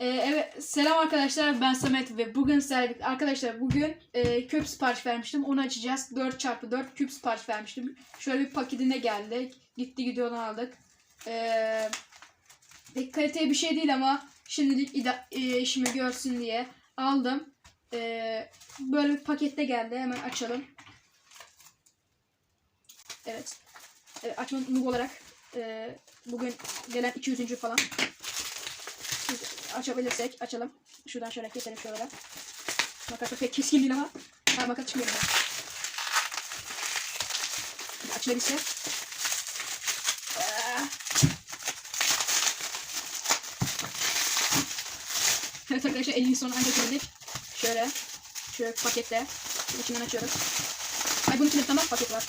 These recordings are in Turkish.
Ee, evet selam arkadaşlar ben Samet ve bugün sizlerle arkadaşlar bugün e, küp sipariş vermiştim onu açacağız. 4x4 küp sipariş vermiştim. Şöyle bir paketine geldi gitti gidiyor onu aldık. Ee, pek kaliteli bir şey değil ama şimdilik ida- e, işimi görsün diye aldım. Ee, böyle bir pakette geldi hemen açalım. Evet, evet açma noob olarak e, bugün gelen 200. falan biz açabilirsek açalım. Şuradan şöyle keselim şöyle. Makas pek keskin değil ama. Ha makas çıkmıyor. buradan. Açılabilse. Aa. Evet arkadaşlar 50 sonra ancak geldik. Şöyle. Şöyle pakette. İçinden açıyoruz. Ay bunun içinde daha paket var.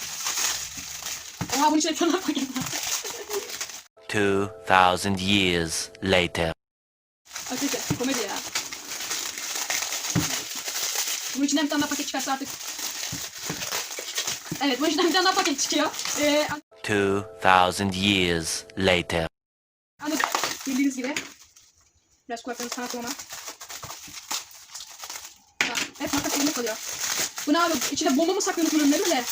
Oha bunun içinde daha paket var. 2,000 years later. Arkadaşlar komedi ya. Bunun içinden bir tane daha paket çıkarsa artık. Evet bunun içinden bir tane daha paket çıkıyor. Ee, 2,000 years later. anladık. Bildiğiniz gibi. Biraz kulaklarını sana. Ha, Evet makas elimde kalıyor. Bu ne abi? İçine bomba mı saklıyoruz mi de?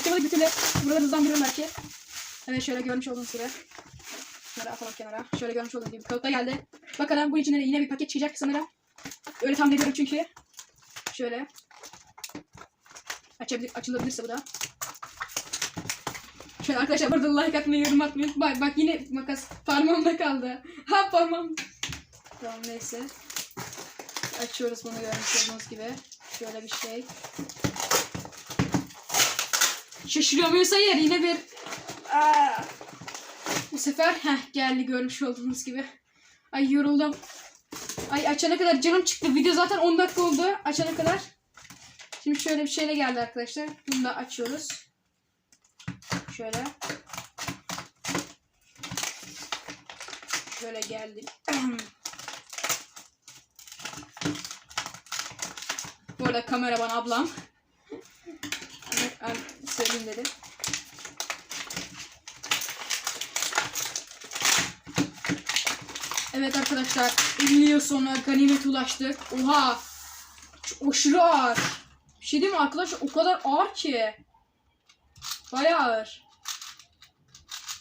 Açamadık bir türlü. Buraları hızdan biliyorum belki. Evet şöyle görmüş olduğunuz gibi. Şöyle atalım kenara. Şöyle görmüş olduğunuz gibi. Kağıtta geldi. Bakalım bu içinde yine bir paket çıkacak sanırım. Öyle tahmin ediyorum çünkü. Şöyle. Açabilir, açılabilirse bu da. Şöyle arkadaşlar burada like atmayı, yorum atmayı unutmayın. Bak yine makas parmağımda kaldı. Ha parmağım. Tamam neyse. Açıyoruz bunu görmüş olduğunuz gibi. Şöyle bir şey. Şaşırıyor muyuz? Hayır yine bir... Aa. Bu sefer heh, geldi görmüş olduğunuz gibi. Ay yoruldum. Ay açana kadar canım çıktı. Video zaten 10 dakika oldu açana kadar. Şimdi şöyle bir şeyle geldi arkadaşlar. Bunu da açıyoruz. Şöyle. Şöyle geldi. Bu arada kameraman ablam. Söyleyeyim dedim. Evet arkadaşlar 50 yıl sonra ganimet ulaştık. Oha. Aşırı ağır. Bir şey değil mi arkadaşlar? O kadar ağır ki. Bayağı ağır.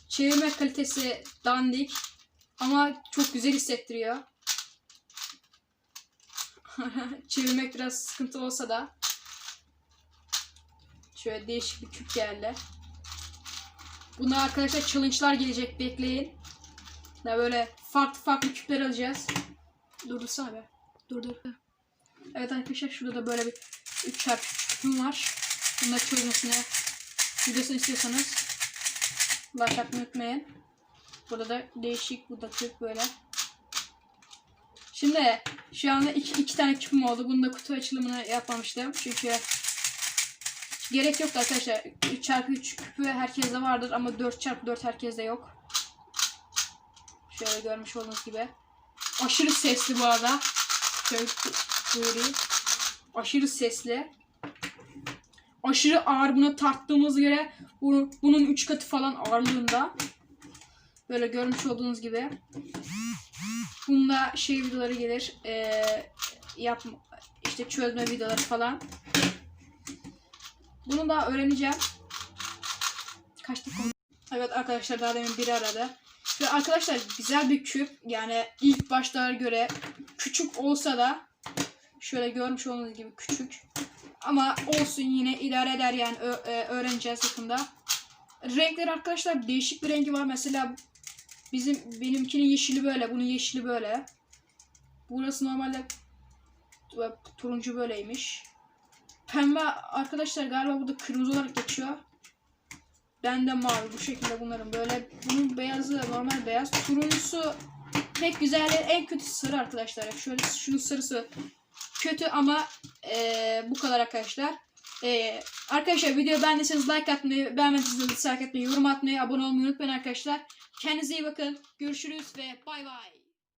Çevirme kalitesi dandik. Ama çok güzel hissettiriyor. Çevirmek biraz sıkıntı olsa da. Şöyle değişik bir küp geldi. Buna arkadaşlar challenge'lar gelecek bekleyin. Da böyle farklı farklı küpler alacağız. Durdursana be. Dur dur. Evet arkadaşlar şurada da böyle bir 3 çarpı küpüm var. Bunları çözmesine videosunu istiyorsanız like unutmayın. Burada da değişik bu da küp böyle. Şimdi şu anda iki, iki tane küpüm oldu. Bunu da kutu açılımını yapmamıştım. Çünkü gerek yoktu arkadaşlar. 3 çarpı 3 küpü herkeste vardır ama 4 çarpı 4 herkeste yok. Şöyle görmüş olduğunuz gibi. Aşırı sesli bu arada. Şöyle duyurayım. Aşırı sesli. Aşırı ağır. Buna tarttığımız göre bunu, bunun 3 katı falan ağırlığında. Böyle görmüş olduğunuz gibi. Bunda şey videoları gelir. Ee, yap işte çözme videoları falan. Bunu da öğreneceğim. Kaç dakika? Evet arkadaşlar daha demin biri aradı. Ve arkadaşlar güzel bir küp. Yani ilk başlara göre küçük olsa da şöyle görmüş olduğunuz gibi küçük. Ama olsun yine idare eder yani e, öğreneceğiz yakında. Renkler arkadaşlar değişik bir rengi var. Mesela bizim benimkinin yeşili böyle, bunun yeşili böyle. Burası normalde tu- turuncu böyleymiş. Pembe arkadaşlar galiba burada kırmızı olarak geçiyor. Ben de mavi bu şekilde bunların böyle bunun beyazı normal beyaz turuncusu pek güzel en kötü sarı arkadaşlar. Şöyle şunun sarısı kötü ama eee, bu kadar arkadaşlar. Eee, arkadaşlar video beğendiyseniz like atmayı beğenmediyseniz dislike atmayı yorum atmayı abone olmayı unutmayın arkadaşlar. Kendinize iyi bakın. Görüşürüz ve bay bay